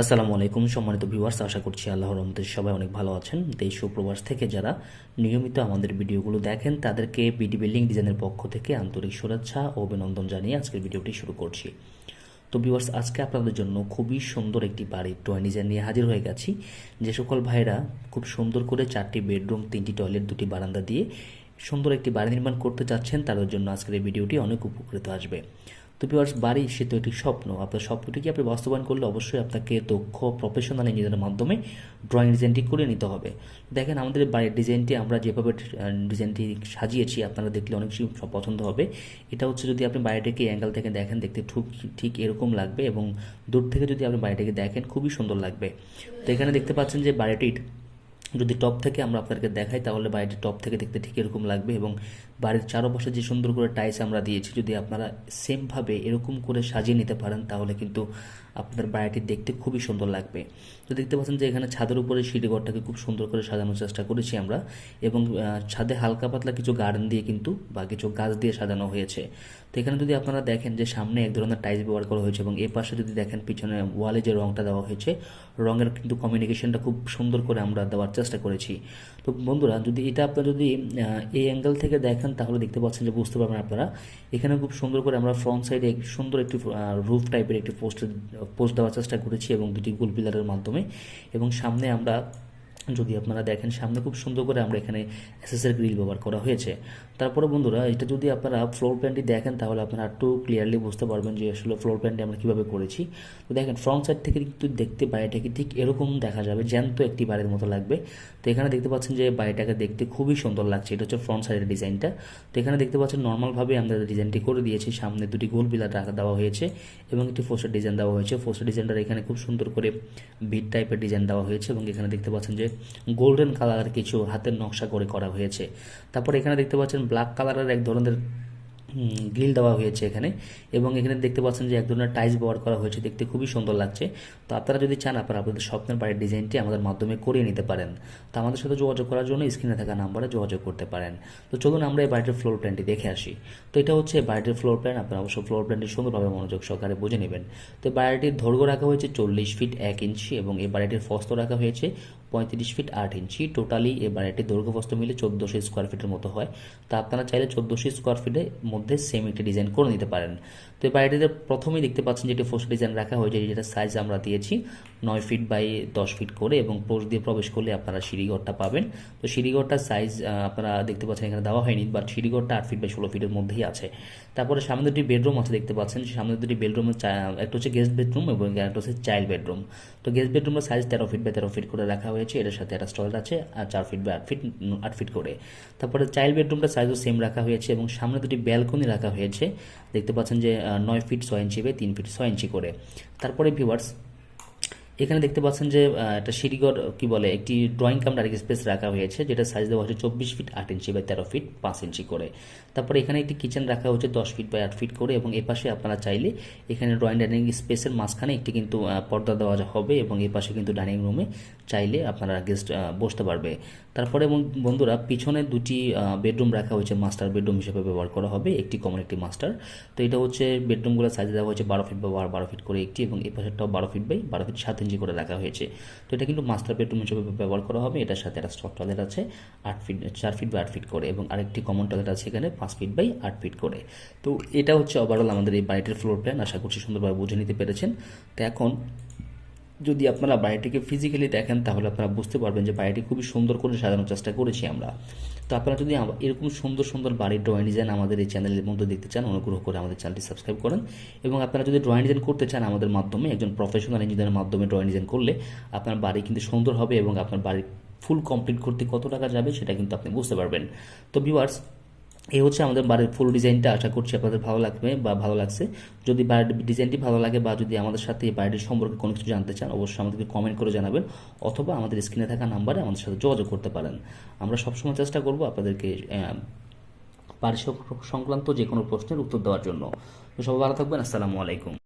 আসসালামু আলাইকুম, সম্মানিত ভিউয়ার্স, আশা করছি আল্লাহর রহমতে সবাই অনেক ভালো আছেন। দেশ ও প্রবাস থেকে যারা নিয়মিত আমাদের ভিডিওগুলো দেখেন, তাদেরকে বিডি বিল্ডিং ডিজাইনের পক্ষ থেকে আন্তরিক শুভেচ্ছা ও অভিনন্দন জানিয়ে আজকের ভিডিওটি শুরু করছি। তো ভিউয়ার্স, আজকে আপনাদের জন্য খুবই সুন্দর একটি বাড়ির ড্রয়িং ডিজাইন নিয়ে হাজির হয়ে গেছি। যে সকল ভাইরা খুব সুন্দর করে চারটি বেডরুম, তিনটি টয়লেট, দুটি বারান্দা দিয়ে সুন্দর একটি বাড়ি নির্মাণ করতে চাচ্ছেন, তাদের জন্য আজকের এই ভিডিওটি অনেক উপকৃত আসবে। তো ভিউয়ার্স বাড়ি, সে তো একটি স্বপ্ন। আপনার স্বপ্নটিকে আপনি বাস্তবায়ন করলে অবশ্যই আপনাকে দক্ষ প্রফেশনাল ইঞ্জিনিয়ারের মাধ্যমে ড্রয়িং ডিজাইনটি করে নিতে হবে। দেখেন, আমাদের বাড়ির ডিজাইনটি আমরা যেভাবে ডিজাইনটি সাজিয়েছি, আপনারা দেখলে অনেক পছন্দ হবে। এটা হচ্ছে যদি আপনি বাড়িটাকে অ্যাঙ্গেল থেকে দেখেন, দেখতে ঠিক ঠিক এরকম লাগবে এবং দূর থেকে যদি আপনি বাড়িটাকে দেখেন, খুবই সুন্দর লাগবে। তো এখানে দেখতে পাচ্ছেন যে বাড়িটির যদি টপ থেকে আমরা আপনাদেরকে দেখাই, তাহলে বাড়িটি টপ থেকে দেখতে ঠিক এরকম লাগবে এবং বাড়ির চারপাশে যে সুন্দর করে টাইলস আমরা দিয়েছি, যদি আপনারা সেমভাবে এরকম করে সাজিয়ে নিতে পারেন, তাহলে কিন্তু আপনাদের বাড়িটি দেখতে খুবই সুন্দর লাগবে। তো দেখতে পাচ্ছেন যে এখানে ছাদের উপরে সিঁড়িঘরটাকে খুব সুন্দর করে সাজানোর চেষ্টা করেছি আমরা এবং ছাদে হালকা পাতলা কিছু গার্ডেন দিয়ে কিন্তু বা কিছু গাছ দিয়ে সাজানো হয়েছে। তো এখানে যদি আপনারা দেখেন যে সামনে এক ধরনের টাইলস ব্যবহার করা হয়েছে এবং এ পাশে যদি দেখেন পিছনে ওয়ালে যে রংটা দেওয়া হয়েছে, রঙের কিন্তু কমিউনিকেশনটা খুব সুন্দর করে আমরা দেওয়ার চেষ্টা করেছি। তো বন্ধুরা, যদি এটা আপনারা যদি এই অ্যাঙ্গেল থেকে দেখেন তাহলে দেখতে পাচ্ছেন যে বুঝতে পারবেন আপনারা। এখানে খুব সুন্দর করে আমরা ফ্রন্ট সাইডে সুন্দর একটি রুফ টাইপের একটি পোস্ট পোস্ট দেওয়ার চেষ্টা করেছি এবং দুটি গোল পিলারের মাধ্যমে। এবং সামনে আমরা যদি আপনারা দেখেন, সামনে খুব সুন্দর করে আমরা এখানে এসএসের গ্রিল ব্যবহার করা হয়েছে। তারপরে বন্ধুরা, এটা যদি আপনারা ফ্লোর প্ল্যানটি দেখেন, তাহলে আপনারা একটু ক্লিয়ারলি বুঝতে পারবেন যে আসলে ফ্লোর প্ল্যানটি আমরা কীভাবে করেছি। তো দেখেন ফ্রন্ট সাইড থেকে কিন্তু দেখতে বাড়িটাকে ঠিক এরকম দেখা যাবে, জ্যান্ত একটি বাড়ির মতো লাগবে। তো এখানে দেখতে পাচ্ছেন যে বাড়িটাকে দেখতে খুবই সুন্দর লাগছে, এটা হচ্ছে ফ্রন্ট সাইডের ডিজাইনটা। তো এখানে দেখতে পাচ্ছেন নর্মালভাবে আমরা ডিজাইনটি করে দিয়েছি, সামনে দুটি গোল পিলার রাখা দেওয়া হয়েছে এবং একটি ফোস্টার ডিজাইন দেওয়া হয়েছে। ফোস্টার ডিজাইনটার এখানে খুব সুন্দর করে বিট টাইপের ডিজাইন দেওয়া হয়েছে এবং এখানে দেখতে পাচ্ছেন যে গোল্ডেন কালারের কিছু হাতের নকশা করে করা হয়েছে। তারপর এখানে দেখতে পাচ্ছেন ব্ল্যাক কালারের এক ধরনের গ্রিল দেওয়া হয়েছে এখানে এবং এখানে দেখতে পাচ্ছেন যে এক ধরনের টাইলস ব্যবহার করা হয়েছে দেখতে খুবই সুন্দর লাগছে। তো আপনারা যদি চান আপনারা আপনাদের স্বপ্নের বাড়ির ডিজাইনটি আমাদের মাধ্যমে করিয়ে নিতে পারেন। তো আমাদের সাথে যোগাযোগ করার জন্য স্ক্রিনে থাকা নাম্বারে যোগাযোগ করতে পারেন। তো চলুন আমরা এই বাড়িটির ফ্লোর প্ল্যানটি দেখে আসি। তো এটা হচ্ছে বাড়িটির ফ্লোর প্ল্যান আপনারা অবশ্যই ফ্লোর প্ল্যানটি সুন্দরভাবে মনোযোগ সহকারে বুঝে নেবেন। তো বাড়িটির দৈর্ঘ্য রাখা হয়েছে চল্লিশ ফিট এক ইঞ্চি এবং এই বাড়িটির ফস্ত রাখা হয়েছে পঁয়ত্রিশ ফিট আট ইঞ্চি। টোটালি এই বাড়িটির দৈর্ঘ্য ফস্ত মিলে চোদ্দোশো স্কোয়ার ফিটের মতো হয়। তো আপনারা চাইলে চোদ্দোশো স্কোয়ার ফিটের মধ্যে সেম একটি ডিজাইন করে নিতে পারেন। তো এই বাড়িটিতে প্রথমেই দেখতে পাচ্ছেন যেটি ফোস্ট ডিজাইন রাখা হয়েছে, যেটা সাইজ আমরা দিয়েছি নয় ফিট বাই দশ ফিট করে এবং পোস্ট দিয়ে প্রবেশ করলে আপনারা সিঁড়িঘরটা পাবেন। তো সিঁড়িঘরটার সাইজ আপনারা দেখতে পাচ্ছেন এখানে দেওয়া হয়নি বাট সিঁড়িঘরটা আট ফিট বাই ষোলো ফিটের মধ্যেই আছে। তারপরে সামনে দুটি বেডরুম আছে দেখতে পাচ্ছেন। সামনে দুটি বেডরুমের একটা হচ্ছে গেস্ট বেডরুম এবং একটা হচ্ছে চাইল্ড বেডরুম তো গেস্ট বেডরুমের সাইজ তেরো ফিট বাই তেরো ফিট করে রাখা হয়েছে। এটার সাথে একটা স্টল আছে, আর চার ফিট বা আট ফিট আট ফিট করে। তারপরে চাইল্ড বেডরুমটা সাইজও সেম রাখা হয়েছে এবং সামনে দুটি ব্যালকনি রাখা হয়েছে। দেখতে পাচ্ছেন যে নয় ফিট ছয় ইঞ্চি বাই তিন ফিট ছয় ইঞ্চি করে। তারপরে ভিউয়ার্স এখানে দেখতে পাচ্ছেন যে একটা সিঁড়িঘর, কি বলে, একটি ড্রয়িং কাম ডাইরেক্ট স্পেস রাখা হয়েছে যেটা সাইজ দেওয়া হয়েছে চব্বিশ ফিট আট ইঞ্চি বাই তেরো ফিট পাঁচ ইঞ্চি করে। তারপরে এখানে একটি কিচেন রাখা হয়েছে দশ ফিট বাই আট ফিট করে এবং এপাশে আপনারা চাইলে এখানে ড্রয়িং ডাইনিং স্পেসের মাঝখানে একটি কিন্তু পর্দা দেওয়া হবে এবং এই পাশে কিন্তু ডাইনিং রুমে চাইলে আপনারা গেস্ট বসতে পারবে। তারপরে বন্ধুরা, পিছনে দুটি বেডরুম রাখা হয়েছে মাস্টার বেডরুম হিসেবে ব্যবহার করা হবে, একটি কমন একটি মাস্টার তো এটা হচ্ছে বেডরুমগুলো সাইজ দেওয়া হয়েছে বারো ফিট বা বারো ফিট করে একটি এবং এই পাশেরটাও বারো ফিট বাই বারো ফিট সাত ইঞ্চি করে রাখা হয়েছে। তো এটা কিন্তু মাস্টার বেডরুম হিসেবে ব্যবহার করা হবে। এটার সাথে একটা স্টক টয়লেট আছে, আট ফিট চার ফিট বাই আট ফিট করে এবং আরেকটি কমন টয়লেট আছে এখানে পাঁচ ফিট বাই আট ফিট করে। তো এটা হচ্ছে ওভারঅল আমাদের এই বাড়িটির ফ্লোর প্ল্যান আশা করছি সুন্দরভাবে বুঝে নিতে পেরেছেন। তো এখন যদি আপনারা বাড়িটিকে ফিজিক্যালি দেখেন, তাহলে আপনারা বুঝতে পারবেন যে বাড়িটি খুবই সুন্দর করে সাজানোর চেষ্টা করেছি আমরা। তো আপনারা যদি এরকম সুন্দর সুন্দর বাড়ির ড্রয়িং ডিজাইন আমাদের এই চ্যানেলের মধ্যে দেখতে চান, অনুগ্রহ করে আমাদের চ্যানেলটি সাবস্ক্রাইব করেন এবং আপনারা যদি ড্রয়িং ডিজাইন করতে চান আমাদের মাধ্যমে, একজন প্রফেশনাল ইঞ্জিনিয়ারের মাধ্যমে ড্রয়িং ডিজাইন করলে আপনার বাড়ি কিন্তু সুন্দর হবে এবং আপনার বাড়ি ফুল কমপ্লিট করতে কত টাকা যাবে সেটা কিন্তু আপনি বুঝতে পারবেন। তো ভিউয়ার্স এই হচ্ছে আমাদের বাড়ির ফুল ডিজাইনটা আশা করছি আপনাদের ভালো লাগবে বা ভালো লাগছে। যদি বাড়ির ডিজাইনটি ভালো লাগে বা যদি আমাদের সাথে এই বাড়িটির সম্পর্কে কোনো কিছু জানতে চান অবশ্যই আমাদেরকে কমেন্ট করে জানাবেন অথবা আমাদের স্ক্রিনে থাকা নাম্বারে আমাদের সাথে যোগাযোগ করতে পারেন। আমরা সবসময় চেষ্টা করব আপনাদেরকে আহ, বাড়ি সংক্রান্ত যে কোনো প্রশ্নের উত্তর দেওয়ার জন্য। তো সবাই ভালো থাকবেন। আসসালামু আলাইকুম।